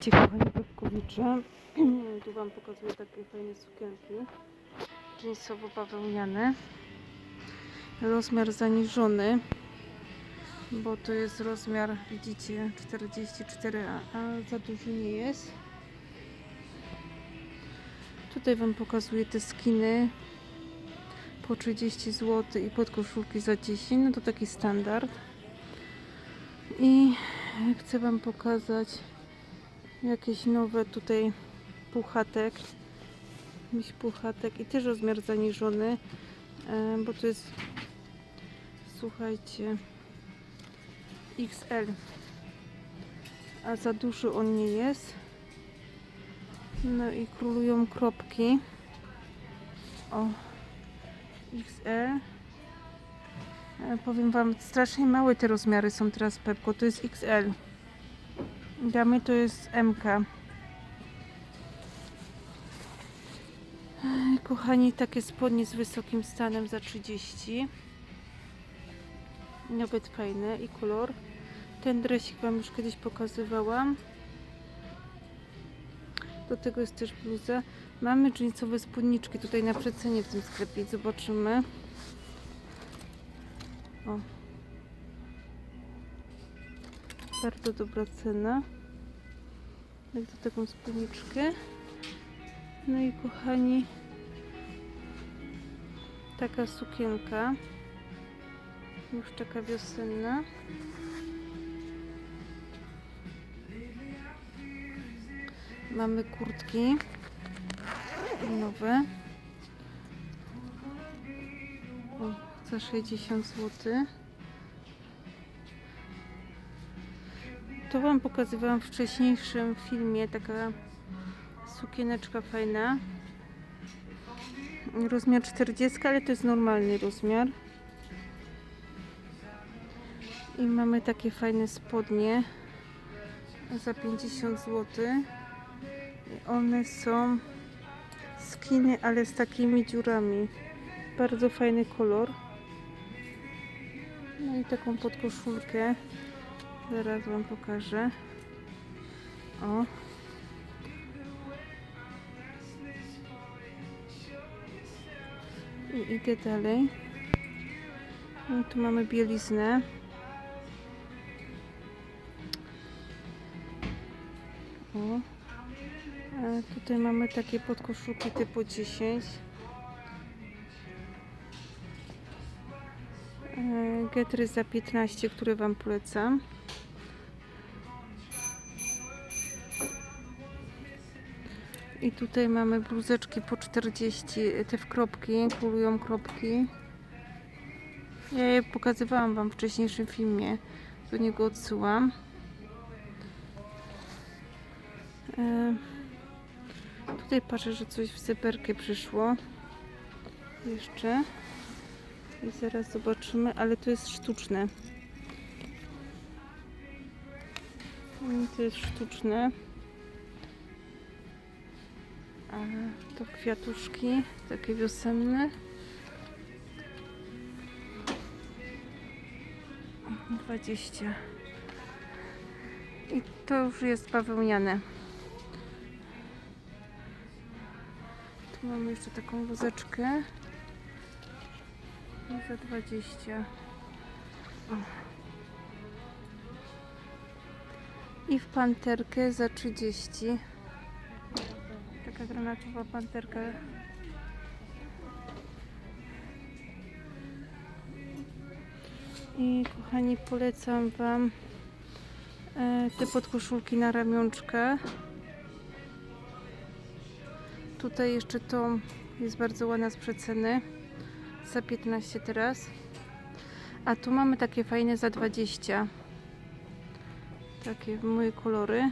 Ci kochani Pepkowicze, tu Wam pokazuję takie fajne sukienki. Jeansowo-bawełniane rozmiar zaniżony bo to jest rozmiar, widzicie, 44, a, a za duży nie jest. Tutaj Wam pokazuję te skiny po 30 zł i podkoszulki za 10, no to taki standard. I chcę Wam pokazać jakieś nowe tutaj puchatek. Jakiś puchatek. I też rozmiar zaniżony e, bo to jest słuchajcie XL a za duży on nie jest. No i królują kropki. O XL E, powiem wam strasznie małe te rozmiary są teraz Pepko. To jest XL dla mnie to jest MK. Kochani, takie spodnie z wysokim stanem za 30. Nawet fajne i kolor. Ten dresik Wam już kiedyś pokazywałam. Do tego jest też bluza. Mamy jeansowe spódniczki tutaj na przecenie w tym sklepie. Zobaczymy. O. Bardzo dobra cena. Jak za taką spódniczkę. No i kochani, taka sukienka. Już taka wiosenna. Mamy kurtki nowe. O, za 60 zł. To Wam pokazywałam w wcześniejszym filmie, taka sukieneczka fajna. Rozmiar 40, ale to jest normalny rozmiar. I mamy takie fajne spodnie za 50 zł. One są skiny, ale z takimi dziurami. Bardzo fajny kolor. No i taką podkoszulkę. Zaraz Wam pokażę. O. I idę dalej. No, tu mamy bieliznę. O. A tutaj mamy takie podkoszulki typu 10. Getry za 15, które Wam polecam. I tutaj mamy bluzeczki po 40, te w kropki, królują kropki. Ja je pokazywałam Wam w wcześniejszym filmie, do niego odsyłam. E, tutaj patrzę, że coś w zeberkę przyszło. Jeszcze. I zaraz zobaczymy, ale to jest sztuczne. Mm, To jest sztuczne. A to kwiatuszki, takie wiosenne. 20. I to już jest bawełniane. Tu mamy jeszcze taką wózeczkę. Za 20. O. I w panterkę za 30 taka granatowa panterka. I kochani, polecam Wam e, te podkoszulki na ramionczkę. Tutaj jeszcze to jest bardzo ładna z przeceny. Za 15 teraz. A tu mamy takie fajne za 20. Takie moje kolory.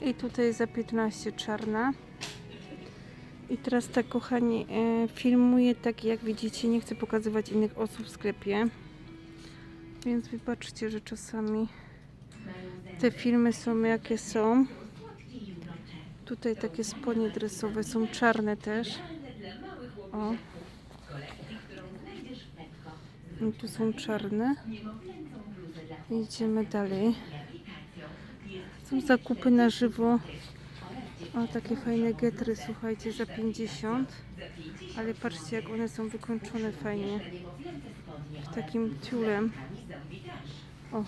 I tutaj za 15 czarna. I teraz tak kochani, e, filmuję tak jak widzicie, nie chcę pokazywać innych osób w sklepie. Więc wybaczcie, że czasami te filmy są jakie są. Tutaj takie spodnie dresowe są czarne też. O. I tu są czarne. Idziemy dalej. Są zakupy na żywo. O, takie fajne getry, słuchajcie, za 50. Ale patrzcie, jak one są wykończone fajnie. Takim tiulem. O.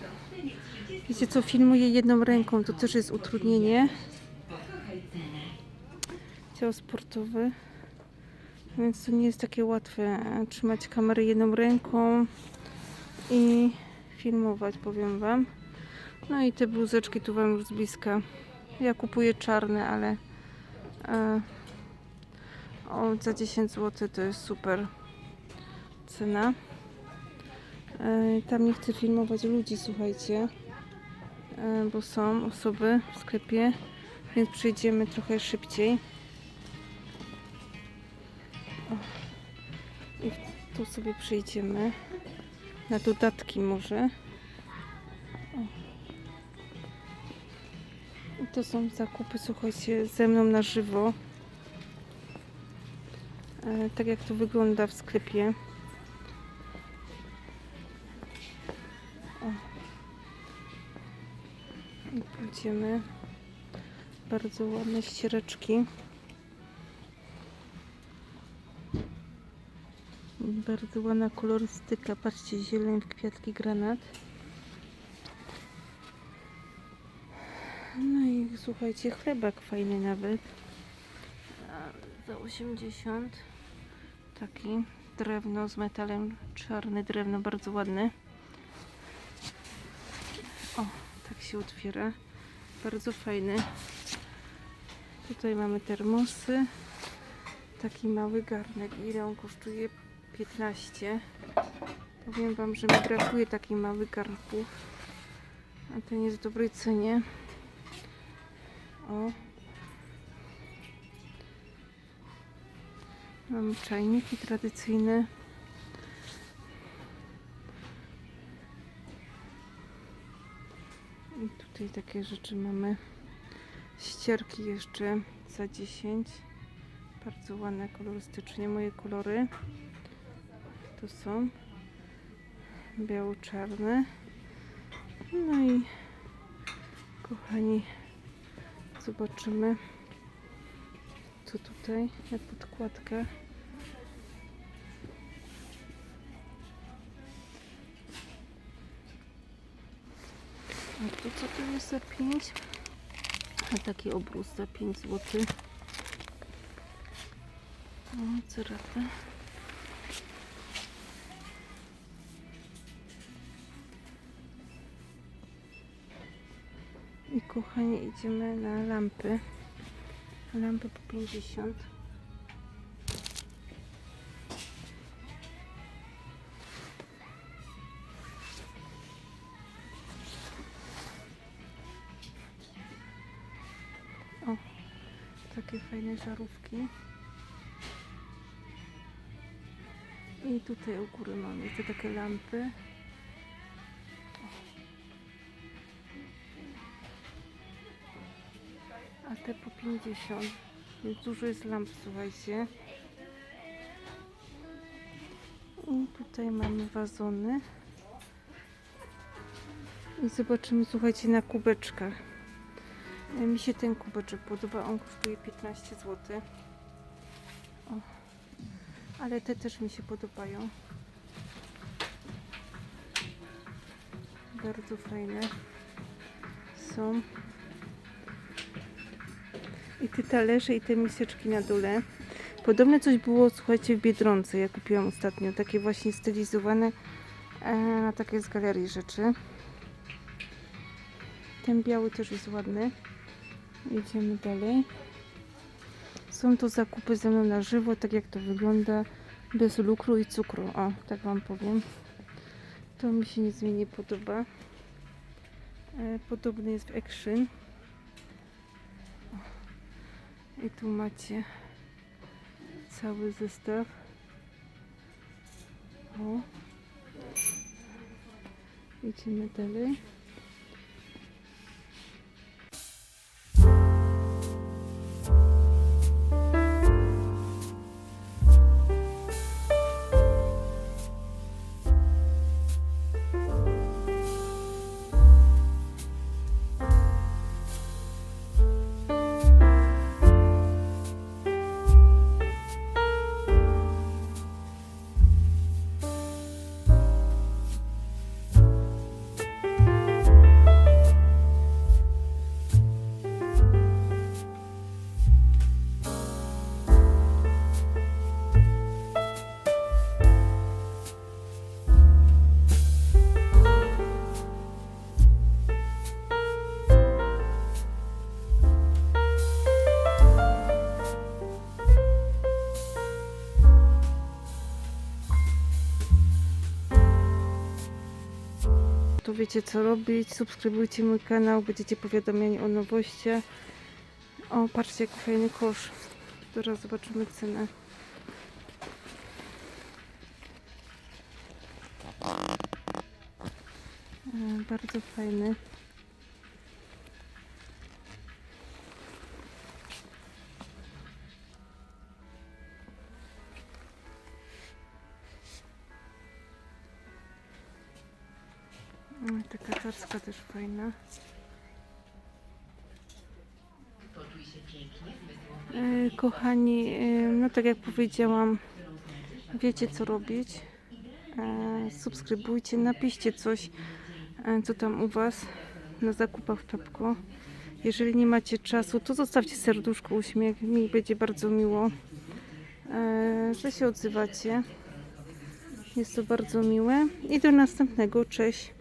Wiecie co, filmuję jedną ręką, to też jest utrudnienie. Ciało sportowy. Więc to nie jest takie łatwe e, trzymać kamerę jedną ręką i filmować, powiem Wam. No i te bluzeczki tu Wam już z bliska. Ja kupuję czarne, ale e, o, za 10 zł to jest super cena. E, tam nie chcę filmować ludzi, słuchajcie, e, bo są osoby w sklepie, więc przejdziemy trochę szybciej. I tu sobie przejdziemy na dodatki może. I to są zakupy, słuchajcie, ze mną na żywo. E, tak jak to wygląda w sklepie. O. I pójdziemy. Bardzo ładne ściereczki. Bardzo ładna kolorystyka. Patrzcie, zieleń w kwiatki granat. No i słuchajcie, chlebak fajny nawet. Za 80. Taki drewno z metalem, czarne drewno, bardzo ładny. O, tak się otwiera. Bardzo fajny. Tutaj mamy termosy. Taki mały garnek. Ile on kosztuje? 15. Powiem Wam, że mi brakuje takich małych garnków. A ten jest w dobrej cenie. O. Mamy czajniki tradycyjne. I tutaj takie rzeczy mamy. Ścierki jeszcze za 10. Bardzo ładne kolorystycznie. Moje kolory to są biało-czarne. No i kochani, zobaczymy co tutaj na podkładkę. A to co to jest za 5? A taki obrus za 5 zł. O, cerata. Kochani, idziemy na lampy. Lampy po 50. O, takie fajne żarówki. I tutaj u góry mamy jeszcze takie lampy. A te po 50. Więc dużo jest lamp, słuchajcie. I tutaj mamy wazony. I zobaczymy, słuchajcie, na kubeczkach. E, Mi się ten kubeczek podoba, on kosztuje 15 zł. O. Ale te też mi się podobają. Bardzo fajne są. I te talerze i te miseczki na dole. Podobne coś było, słuchajcie, w Biedronce. Ja kupiłam ostatnio. Takie właśnie stylizowane e, na takie z galerii rzeczy. Ten biały też jest ładny. Idziemy dalej. Są to zakupy ze mną na żywo, tak jak to wygląda. Bez lukru i cukru. O, tak Wam powiem. To mi się nic nie podoba. E, podobny jest w Action. I tu macie cały zestaw. O. Idziemy dalej. Wiecie co robić. Subskrybujcie mój kanał, będziecie powiadomieni o nowościach. O, patrzcie jaki fajny kosz. Teraz zobaczymy cenę. E, Bardzo fajny. Taka też fajna. E, Kochani, e, no tak jak powiedziałam, wiecie co robić. E, Subskrybujcie, napiszcie coś, e, co tam u Was na zakupach w Pepko. Jeżeli nie macie czasu, to zostawcie serduszko, uśmiech, mi będzie bardzo miło, e, że się odzywacie. Jest to bardzo miłe. I do następnego, cześć.